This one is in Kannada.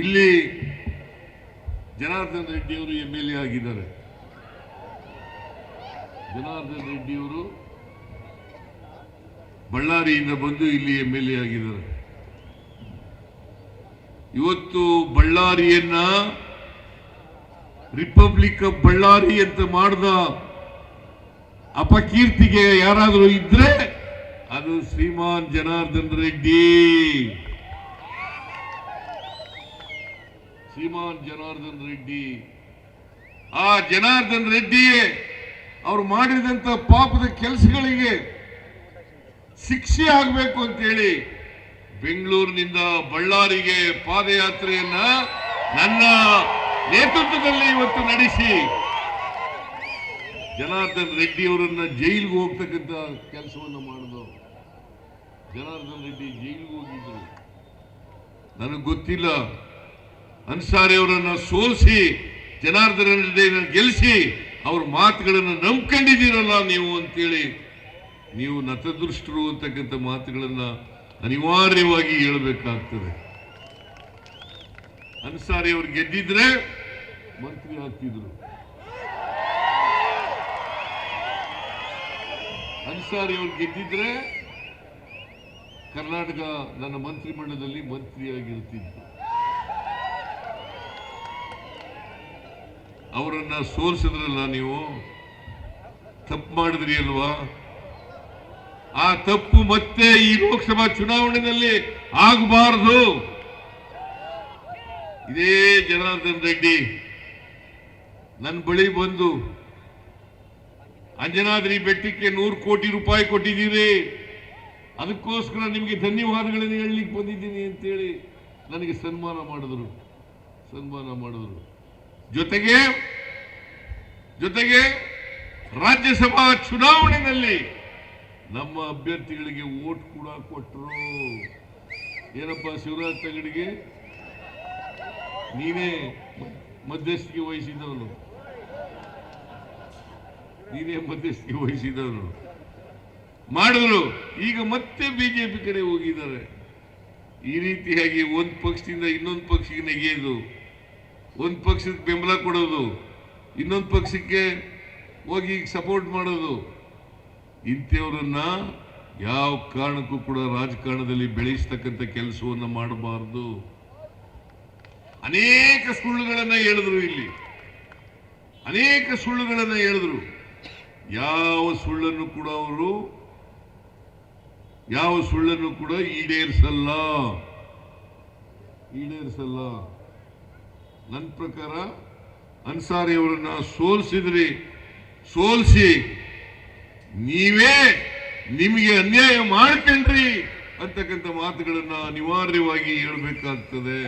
ಇಲ್ಲಿ ಜನಾರ್ದನ್ ರೆಡ್ಡಿ ಅವರು ಎಂ ಎಲ್ ಎ ಆಗಿದ್ದಾರೆ. ಜನಾರ್ದನ್ ರೆಡ್ಡಿ ಅವರು ಬಳ್ಳಾರಿಯಿಂದ ಬಂದು ಇಲ್ಲಿ ಎಂ ಎಲ್ ಎ ಆಗಿದ್ದಾರೆ. ಇವತ್ತು ಬಳ್ಳಾರಿಯನ್ನ ರಿಪಬ್ಲಿಕ್ ಆಫ್ ಬಳ್ಳಾರಿ ಅಂತ ಮಾಡಿದ ಅಪಕೀರ್ತಿಗೆ ಯಾರಾದರೂ ಇದ್ರೆ ಅದು ಶ್ರೀಮಾನ್ ಜನಾರ್ದನ್ ರೆಡ್ಡಿ. ಶ್ರೀಮಾನ್ ಜನಾರ್ದನ್ ರೆಡ್ಡಿ. ಆ ಜನಾರ್ದನ್ ರೆಡ್ಡಿಯೇ, ಅವರು ಮಾಡಿದಂತ ಪಾಪದ ಕೆಲಸಗಳಿಗೆ ಶಿಕ್ಷೆ ಆಗಬೇಕು ಅಂತೇಳಿ ಬೆಂಗಳೂರಿನಿಂದ ಬಳ್ಳಾರಿಗೆ ಪಾದಯಾತ್ರೆಯನ್ನ ನನ್ನ ನೇತೃತ್ವದಲ್ಲಿ ಇವತ್ತು ನಡೆಸಿ ಜನಾರ್ದನ್ ರೆಡ್ಡಿ ಅವರನ್ನ ಜೈಲಿಗೆ ಹೋಗ್ತಕ್ಕಂಥ ಕೆಲಸವನ್ನು ಮಾಡಿದ್ರು ಜನಾರ್ದನ್ ರೆಡ್ಡಿ ಜೈಲಿಗೆ ಹೋಗಿದ್ರು. ನನಗೆ ಗೊತ್ತಿಲ್ಲ. ಅನ್ಸಾರಿ ಅವರನ್ನು ಸೋಲಿಸಿ ಜನಾರ್ದನ ಗೆಲ್ಲಿಸಿ ಅವ್ರ ಮಾತುಗಳನ್ನು ನಂಬ್ಕೊಂಡಿದ್ದೀರಲ್ಲ ನೀವು ಅಂತೇಳಿ ನೀವು ನತದೃಷ್ಟರು ಅಂತಕ್ಕಂಥ ಮಾತುಗಳನ್ನು ಅನಿವಾರ್ಯವಾಗಿ ಹೇಳಬೇಕಾಗ್ತದೆ. ಅನ್ಸಾರಿ ಅವ್ರು ಗೆದ್ದಿದ್ರೆ ಮಂತ್ರಿ ಆಗ್ತಿದ್ರು. ಅನ್ಸಾರಿ ಅವ್ರು ಗೆದ್ದಿದ್ರೆ ಕರ್ನಾಟಕ ನನ್ನ ಮಂತ್ರಿಮಂಡಲದಲ್ಲಿ ಮಂತ್ರಿಯಾಗಿರ್ತಿದ್ರು. ಅವರನ್ನ ಸೋಲಿಸಿದ್ರಲ್ಲ ನೀವು? ತಪ್ಪು ಮಾಡಿದ್ರಿ ಅಲ್ವಾ? ಆ ತಪ್ಪು ಮತ್ತೆ ಈ ಲೋಕಸಭಾ ಚುನಾವಣೆಯಲ್ಲಿ ಆಗಬಾರದು. ಇದೇ ಜನಾರ್ದನ್ ರೆಡ್ಡಿ. ನನ್ನ ಬಳಿ ಬಂದು ಅಂಜನಾದ್ರಿ ಬೆಟ್ಟಕ್ಕೆ ನೂರು ಕೋಟಿ ರೂಪಾಯಿ ಕೊಟ್ಟಿದ್ದೀರಿ. ಅದಕ್ಕೋಸ್ಕರ ನಿಮಗೆ ಧನ್ಯವಾದಗಳನ್ನು ಹೇಳಲಿಕ್ಕೆ ಬಂದಿದ್ದೀನಿ ಅಂತೇಳಿ ನನಗೆ ಸನ್ಮಾನ ಮಾಡಿದ್ರು. ಸನ್ಮಾನ ಮಾಡಿದ್ರು. ಜೊತೆಗೆ ಜೊತೆಗೆ ರಾಜ್ಯಸಭಾ ಚುನಾವಣೆಯಲ್ಲಿ ನಮ್ಮ ಅಭ್ಯರ್ಥಿಗಳಿಗೆ ಓಟ್ ಕೂಡ ಕೊಟ್ಟರು ಏನಪ್ಪ ಶಿವರಾಜ್ ತಗಡಿಗೆ? ನೀನೇ ಮಧ್ಯಸ್ಥಿಕೆ ವಹಿಸಿದವನು ನೀನೇ ಮಧ್ಯಸ್ಥಿಕೆ ವಹಿಸಿದವನು ಮಾಡಿದ್ರು. ಈಗ ಮತ್ತೆ ಬಿಜೆಪಿ ಕಡೆ ಹೋಗಿದ್ದಾರೆ. ಈ ರೀತಿಯಾಗಿ ಒಂದು ಪಕ್ಷದಿಂದ ಇನ್ನೊಂದು ಪಕ್ಷಕ್ಕೆ ನೆಗೆಯೋದು ಒಂದು ಪಕ್ಷಕ್ಕೆ ಬೆಂಬಲ ಕೊಡೋದು, ಇನ್ನೊಂದು ಪಕ್ಷಕ್ಕೆ ಹೋಗಿ ಸಪೋರ್ಟ್ ಮಾಡೋದು. ಇಂಥವ್ರನ್ನ ಯಾವ ಕಾರಣಕ್ಕೂ ಕೂಡ ರಾಜಕಾರಣದಲ್ಲಿ ಬೆಳೆಸ್ತಕ್ಕಂಥ ಕೆಲಸವನ್ನ ಮಾಡಬಾರ್ದು. ಅನೇಕ ಸುಳ್ಳುಗಳನ್ನ ಹೇಳಿದ್ರು ಇಲ್ಲಿ. ಅನೇಕ ಸುಳ್ಳುಗಳನ್ನ ಹೇಳಿದ್ರು. ಯಾವ ಸುಳ್ಳನ್ನು ಕೂಡ ಅವರು, ಯಾವ ಸುಳ್ಳನ್ನು ಕೂಡ ಈಡೇರಿಸಲ್ಲ. ಈಡೇರಿಸಲ್ಲ. ನನ್ನ ಪ್ರಕಾರ ಅನ್ಸಾರಿ ಅವರನ್ನ ಸೋಲಿಸಿದ್ರಿ. ಸೋಲಿಸಿ ನೀವೇ ನಿಮಗೆ ಅನ್ಯಾಯ ಮಾಡ್ಕೊಂಡ್ರಿ ಅಂತಕ್ಕಂಥ ಮಾತುಗಳನ್ನ ಅನಿವಾರ್ಯವಾಗಿ ಹೇಳ್ಬೇಕಾಗ್ತದೆ.